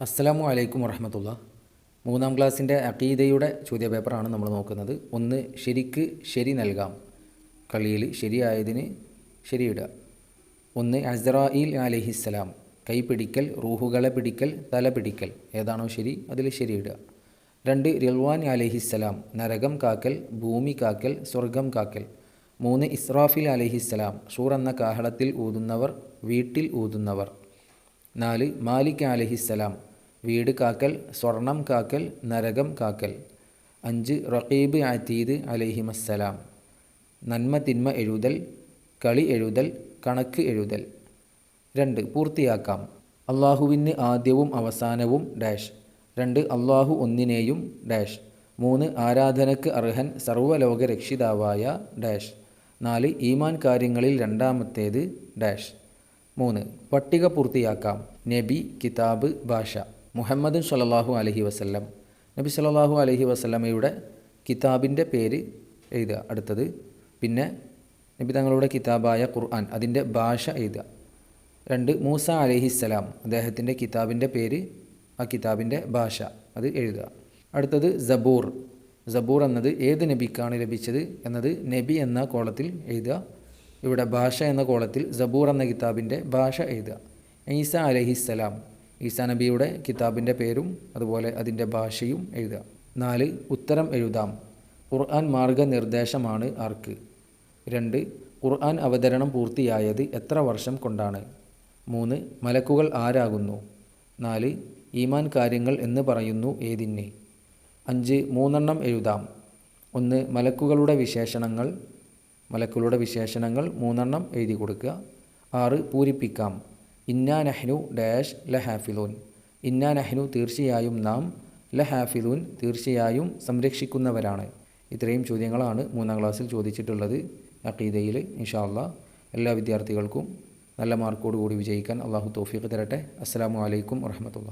അസ്സലാമു അലൈക്കും വറഹമത്തുള്ള. മൂന്നാം ക്ലാസ്സിന്റെ അക്കീദയുടെ ചോദ്യപേപ്പറാണ് നമ്മൾ നോക്കുന്നത്. ഒന്ന് ശരിക്ക് ശരി നൽകാം. കളിയിൽ ശരിയായതിന് ശരിയിടുക ഒന്ന് അസ്രായിൽ അലഹിസ്സലാം കൈ പിടിക്കൽ റൂഹുകളെ പിടിക്കൽ തല പിടിക്കൽ. ഏതാണോ ശരി അതിൽ ശരിയിടുക രണ്ട് റിൽവാൻ അലഹിസ്സലാം നരകം കാക്കൽ ഭൂമി കാക്കൽ സ്വർഗം കാക്കൽ. മൂന്ന് ഇസ്രാഫിൽ അലഹിസ്സലാം ഷൂർ എന്ന കാഹളത്തിൽ ഊതുന്നവർ വീട്ടിൽ ഊതുന്നവർ. നാല് മാലിക് അലഹിസ്സലാം വീട് കാക്കൽ സ്വർണം കാക്കൽ നരകം കാക്കൽ. അഞ്ച് റഹീബ് ആത്തീദ് അലഹിമസ്സലാം. നന്മ തിന്മ എഴുതൽ കളി എഴുതൽ കണക്ക് എഴുതൽ. രണ്ട് പൂർത്തിയാക്കാം. അള്ളാഹുവിന് ആദ്യവും അവസാനവും ഡാഷ്. രണ്ട് അള്ളാഹു ഒന്നിനെയും ഡാഷ്. മൂന്ന് ആരാധനക്ക് അർഹൻ സർവലോക രക്ഷിതാവായ ഡാഷ്. നാല് ഈമാൻ കാര്യങ്ങളിൽ രണ്ടാമത്തേത് ഡാഷ്. മൂന്ന് പട്ടിക പൂർത്തിയാക്കാം. നബി കിതാബ് ഭാഷ. മുഹമ്മദ് സല്ലല്ലാഹു അലഹി വസല്ലം നബി സല്ലല്ലാഹു അലഹി വസല്ലമയുടെ കിതാബിന്റെ പേര് എഴുതുക അടുത്തത്. പിന്നെ നബി തങ്ങളുടെ കിതാബായ ഖുർആൻ അതിന്റെ ഭാഷ എഴുതുക. രണ്ട് മൂസ അലഹിസ്സലാം അദ്ദേഹത്തിന്റെ കിതാബിന്റെ പേര് ആ കിതാബിന്റെ ഭാഷ അത് എഴുതുക. അടുത്തത് സബൂർ. സബൂർ എന്നത് ഏത് നബിക്കാണ് ലഭിച്ചത് എന്നത് നബി എന്ന കോളത്തിൽ എഴുതുക. ഇവിടെ ഭാഷ എന്ന കോളത്തിൽ സബൂർ എന്ന കിതാബിന്റെ ഭാഷ എഴുതുക. ഈസ അലഹിസ്സലാം ഈസാ നബിയുടെ കിതാബിന്റെ പേരും അതുപോലെ അതിന്റെ ഭാഷയും എഴുതുക. നാല് ഉത്തരം എഴുതാം. ഖുർആൻ മാർഗനിർദ്ദേശമാണ് ആർക്ക്? രണ്ട് ഖുർആൻ അവതരണം പൂർത്തിയായത് എത്ര വർഷം കൊണ്ടാണ്? മൂന്ന് മലക്കുകൾ ആരാകുന്നു? നാല് ഈമാൻ കാര്യങ്ങൾ എന്ന് പറയുന്നു ഏതിനെ? അഞ്ച് മൂന്നെണ്ണം എഴുതാം. ഒന്ന് മലക്കുകളുടെ വിശേഷണങ്ങൾ. മലക്കുകളുടെ വിശേഷണങ്ങൾ മൂന്നെണ്ണം എഴുതി കൊടുക്കുക. ആറ് പൂരിപ്പിക്കാം. ഇന്നാ നഹ്നു ഡാഷ് ല ഹാഫിലൂൻ ഇന്നാ നഹ്നു തീർച്ചയായും നാം ല ഹാഫിലൂൻ തീർച്ചയായും സംരക്ഷിക്കുന്നവരാണ്. ഇത്രയും ചോദ്യങ്ങളാണ് മൂന്നാം ക്ലാസ്സിൽ ചോദിച്ചിട്ടുള്ളത് അക്കീദയിൽ ഇൻഷാല്ല എല്ലാ വിദ്യാർത്ഥികൾക്കും നല്ല മാർക്കോടുകൂടി വിജയിക്കാൻ അള്ളാഹു തോഫീഖ് തരട്ടെ. അസ്സാം വലൈക്കും വർഹമത്തുള്ള